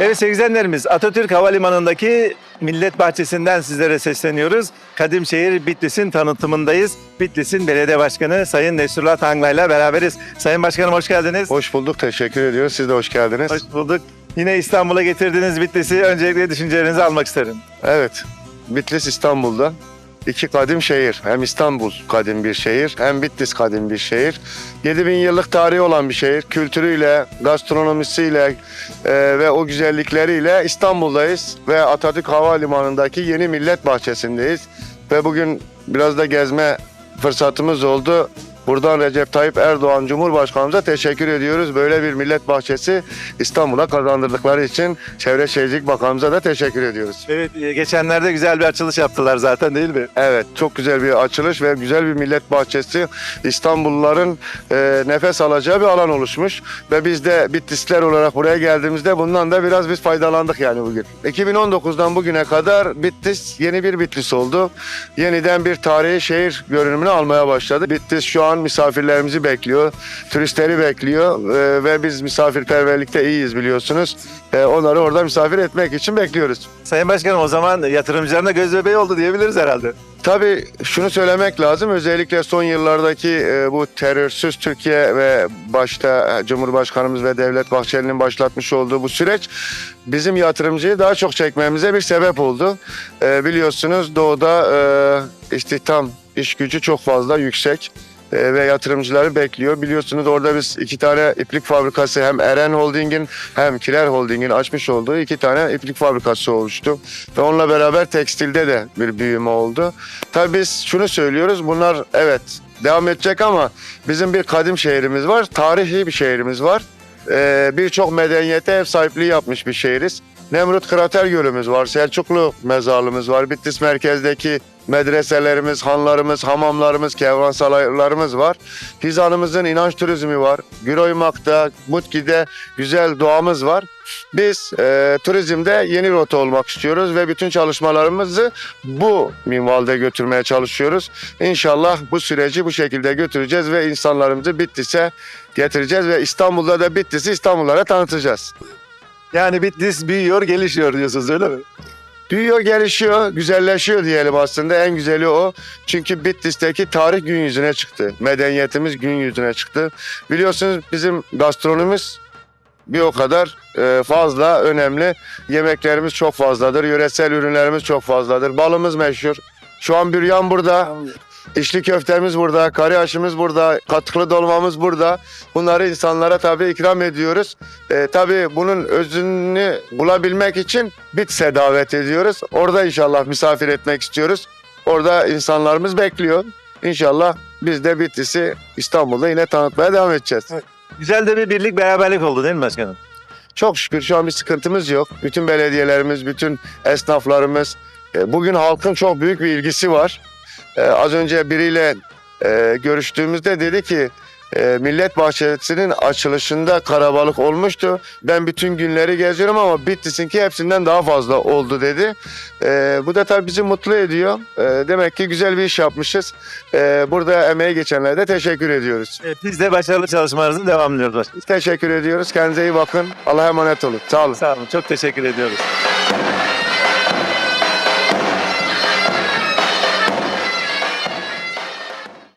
Evet sevgili izleyenlerimiz Atatürk Havalimanı'ndaki Millet Bahçesi'nden sizlere sesleniyoruz. Kadimşehir Bitlis'in tanıtımındayız. Bitlis'in Belediye Başkanı Sayın Nesurullah Tanglay'la beraberiz. Sayın Başkanım hoş geldiniz. Hoş bulduk, teşekkür ediyoruz. Siz de hoş geldiniz. Hoş bulduk. Yine İstanbul'a getirdiğiniz Bitlis'i öncelikle düşüncelerinizi almak isterim. Evet, Bitlis İstanbul'da. İki kadim şehir. Hem İstanbul kadim bir şehir, hem Bitlis kadim bir şehir. 7000 yıllık tarihi olan bir şehir. Kültürüyle, gastronomisiyle e, ve o güzellikleriyle İstanbul'dayız. Ve Atatürk Havalimanı'ndaki yeni millet bahçesindeyiz. Ve bugün biraz da gezme fırsatımız oldu. Buradan Recep Tayyip Erdoğan Cumhurbaşkanımıza teşekkür ediyoruz. Böyle bir millet bahçesi İstanbul'a kazandırdıkları için Çevre Şehircilik Bakanımıza da teşekkür ediyoruz. Evet e, geçenlerde güzel bir açılış yaptılar zaten değil mi? Evet çok güzel bir açılış ve güzel bir millet bahçesi. İstanbulluların e, nefes alacağı bir alan oluşmuş. Ve biz de Bitlisler olarak buraya geldiğimizde bundan da biraz biz faydalandık yani bugün. 2019'dan bugüne kadar Bitlis yeni bir Bitlis oldu. Yeniden bir tarihi şehir görünümünü almaya başladı. Bitlis şu an misafirlerimizi bekliyor. Turistleri bekliyor e, ve biz misafirperverlikte iyiyiz biliyorsunuz. E, onları orada misafir etmek için bekliyoruz. Sayın Başkanım o zaman yatırımcıların da göz bebeği oldu diyebiliriz herhalde. Tabii şunu söylemek lazım. Özellikle son yıllardaki e, bu terörsüz Türkiye ve başta Cumhurbaşkanımız ve Devlet Bahçeli'nin başlatmış olduğu bu süreç bizim yatırımcıyı daha çok çekmemize bir sebep oldu. E, biliyorsunuz doğuda e, istihdam, iş gücü çok fazla yüksek e, ve yatırımcıları bekliyor. Biliyorsunuz orada biz iki tane iplik fabrikası hem Eren Holding'in hem Kiler Holding'in açmış olduğu iki tane iplik fabrikası oluştu. Ve onunla beraber tekstilde de bir büyüme oldu. Tabii biz şunu söylüyoruz bunlar evet devam edecek ama bizim bir kadim şehrimiz var. Tarihi bir şehrimiz var. Ee, Birçok medeniyete ev sahipliği yapmış bir şehiriz. Nemrut Krater Gölümüz var, Selçuklu mezarlığımız var, Bitlis merkezdeki medreselerimiz, hanlarımız, hamamlarımız, kervansalaylarımız var. Hizanımızın inanç turizmi var. Güroymak'ta, Mutki'de güzel doğamız var. Biz e, turizmde yeni rota olmak istiyoruz ve bütün çalışmalarımızı bu minvalde götürmeye çalışıyoruz. İnşallah bu süreci bu şekilde götüreceğiz ve insanlarımızı Bitlis'e getireceğiz ve İstanbul'da da Bitlis'i İstanbullara tanıtacağız. Yani Bitlis büyüyor gelişiyor diyorsunuz öyle mi? Büyüyor, gelişiyor, güzelleşiyor diyelim aslında. En güzeli o. Çünkü Bitlis'teki tarih gün yüzüne çıktı. Medeniyetimiz gün yüzüne çıktı. Biliyorsunuz bizim gastronomimiz bir o kadar e, fazla önemli. Yemeklerimiz çok fazladır. Yöresel ürünlerimiz çok fazladır. Balımız meşhur. Şu an büryan burada. İçli köftemiz burada, kari aşımız burada, katkılı dolmamız burada. Bunları insanlara tabii ikram ediyoruz. E, tabii bunun özünü bulabilmek için Bitlis'e davet ediyoruz. Orada inşallah misafir etmek istiyoruz. Orada insanlarımız bekliyor. İnşallah biz de Bitlis'i İstanbul'da yine tanıtmaya devam edeceğiz. Güzel de bir birlik beraberlik oldu değil mi başkanım? Çok şükür şu an bir sıkıntımız yok. Bütün belediyelerimiz, bütün esnaflarımız, e, bugün halkın çok büyük bir ilgisi var. E, az önce biriyle e, görüştüğümüzde dedi ki e, Millet Bahçesi'nin açılışında karabalık olmuştu. Ben bütün günleri geziyorum ama Bitlis'inki hepsinden daha fazla oldu dedi. E, bu da tabii bizi mutlu ediyor. E, demek ki güzel bir iş yapmışız. E, burada emeği geçenlere de teşekkür ediyoruz. Evet, biz de başarılı çalışmalarınızı devamlıyoruz başkanım. Teşekkür ediyoruz. Kendinize iyi bakın. Allah'a emanet olun. Sağ olun. Sağ olun çok teşekkür ediyoruz.